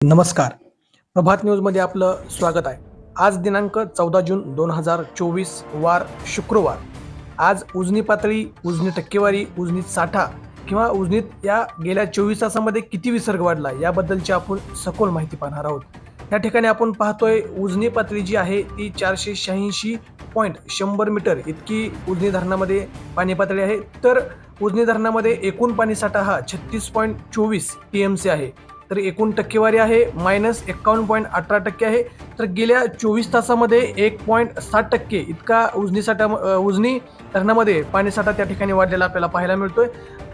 नमस्कार. प्रभात न्यूजमध्ये आपलं स्वागत आहे. आज दिनांक चौदा जून दोन हजार चोवीस वार शुक्रवार. आज उजनी पातळी उजनी टक्केवारी उजनीत साठा किंवा उजनीत या गेल्या चोवीस तासामध्ये किती विसर्ग वाढला याबद्दलची आपण सखोल माहिती पाहणार आहोत. या ठिकाणी आपण पाहतोय उजनी पातळी जी आहे ती चारशे शहाऐंशी पॉईंट शंभर मीटर इतकी उजनी धरणामध्ये पाणी पातळी आहे. तर उजनी धरणामध्ये एकूण पाणीसाठा हा छत्तीस पॉईंट चोवीस टी एम सी आहे. तर एकूण टक्केवारी आहे. मायनस एक्कावन्न पॉईंट अठरा टक्के आहे. तर गेल्या चोवीस तासामध्ये एक पॉईंट साठ टक्के इतका उजनी साठा उजनी धरणामध्ये पाणीसाठा त्या ठिकाणी वाढलेला आपल्याला पाहायला मिळतोय.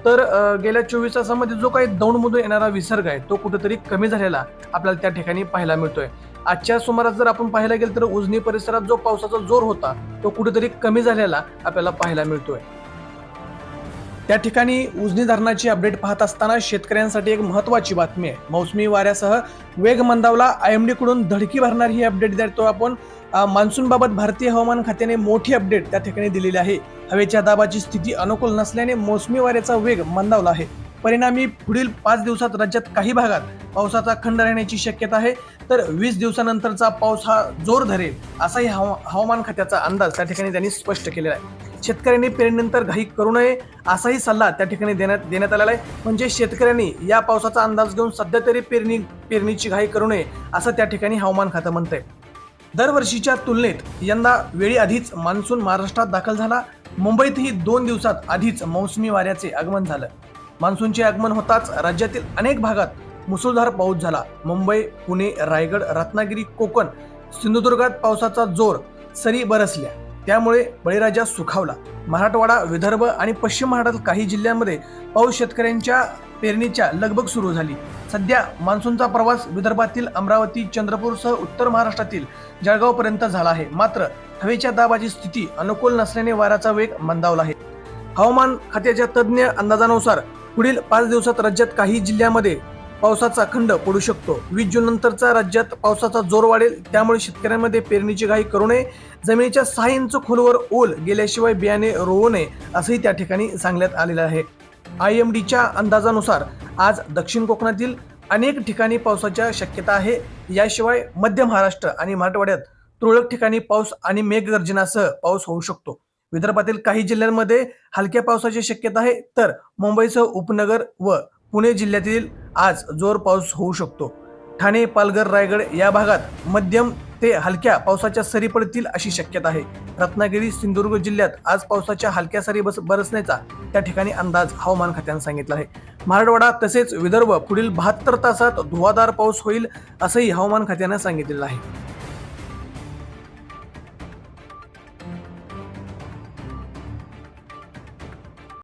तर गेल्या चोवीस तासामध्ये जो काही दौंडमधून येणारा विसर्ग आहे तो कुठेतरी कमी झालेला आपल्याला त्या ठिकाणी पाहायला मिळतोय. आजच्या सुमारास जर आपण पाहायला गेलं तर उजनी परिसरात जो पावसाचा जोर होता तो कुठेतरी कमी झालेला आपल्याला पाहायला मिळतोय. त्या ठिकाणी उजनी धरणाची अपडेट पाहत असताना शेतकऱ्यांसाठी एक महत्वाची बातमी आहे. मौसमी वाऱ्यासह वेग मंदावला आय एम डीकडून धडकी भरणारी ही अपडेट देतो आपण. मान्सूनबाबत भारतीय हवामान खात्याने मोठी अपडेट त्या ठिकाणी दिलेली आहे. हवेच्या दाबाची स्थिती अनुकूल नसल्याने मोसमी वाऱ्याचा वेग मंदावला आहे. परिणामी पुढील पाच दिवसात राज्यात काही भागात पावसाचा खंड राहण्याची शक्यता आहे. तर वीस दिवसानंतरचा पाऊस हा जोर धरेल असाही हवा- हवामान खात्याचा अंदाज त्या ठिकाणी त्यांनी स्पष्ट केलेला आहे. शेतकऱ्यांनी पेरणीनंतर घाई करू नये असाही सल्ला त्या ठिकाणी देण्यात देण्यात आलेला आहे. म्हणजे शेतकऱ्यांनी या पावसाचा अंदाज घेऊन सध्या तरी पेरणी पेरणीची घाई करू नये असं त्या ठिकाणी हवामान खातं म्हणतंय. दरवर्षीच्या तुलनेत यंदा वेळी आधीच मान्सून महाराष्ट्रात दाखल झाला. मुंबईतही दोन दिवसात आधीच मौसमी वाऱ्याचे आगमन झालं. मान्सूनचे आगमन होताच राज्यातील अनेक भागात मुसळधार पाऊस झाला. मुंबई पुणे रायगड रत्नागिरी कोकण सिंधुदुर्गात पावसाचा जोर सरी बरसल्या. त्यामुळे बळीराजा सुखावला. मराठवाडा विदर्भ आणि पश्चिम महाराष्ट्रातील काही जिल्ह्यांमध्ये पाऊस शेतकऱ्यांच्या पेरणीच्या लगबग सुरू झाली. सध्या मान्सूनचा प्रवास विदर्भातील अमरावती चंद्रपूरसह उत्तर महाराष्ट्रातील जळगावपर्यंत झाला आहे. मात्र हवेच्या दाबाची स्थिती अनुकूल नसल्याने वाऱ्याचा वेग मंदावला आहे. हवामान खात्याच्या तज्ज्ञ अंदाजानुसार पुढील पाच दिवसात राज्यात काही जिल्ह्यांमध्ये पावसाचा खंड पडू शकतो. वीस जून नंतरचा राज्यात पावसाचा जोर वाढेल. त्यामुळे शेतकऱ्यांमध्ये पेरणीची घाई करू नये. जमिनीच्या सहा इंच खोलवर ओल गेल्याशिवाय बियाणे रोवू नये असंही त्या ठिकाणी सांगण्यात आलेलं आहे. आय एम डीच्या अंदाजानुसार आज दक्षिण कोकणातील अनेक ठिकाणी पावसाच्या शक्यता आहे. याशिवाय मध्य महाराष्ट्र आणि मराठवाड्यात तुरळक ठिकाणी पाऊस आणि मेघगर्जनासह पाऊस होऊ शकतो. विदर्भातील काही जिल्ह्यांमध्ये हलक्या पावसाची शक्यता आहे. तर मुंबईसह उपनगर व पुणे जिल्ह्यातील आज जोर पाऊस होऊ शकतो. ठाणे पालघर रायगड या भागात मध्यम ते हलक्या पावसाच्या सरी पडतील अशी शक्यता आहे. रत्नागिरी सिंधुदुर्ग जिल्ह्यात आज पावसाच्या हलक्या सरी बस बरसण्याचा त्या ठिकाणी अंदाज हवामान खात्यानं सांगितला आहे. मराठवाडा तसेच विदर्भ पुढील बहात्तर तासात धुवाधार पाऊस होईल असंही हवामान खात्यानं सांगितलेलं आहे.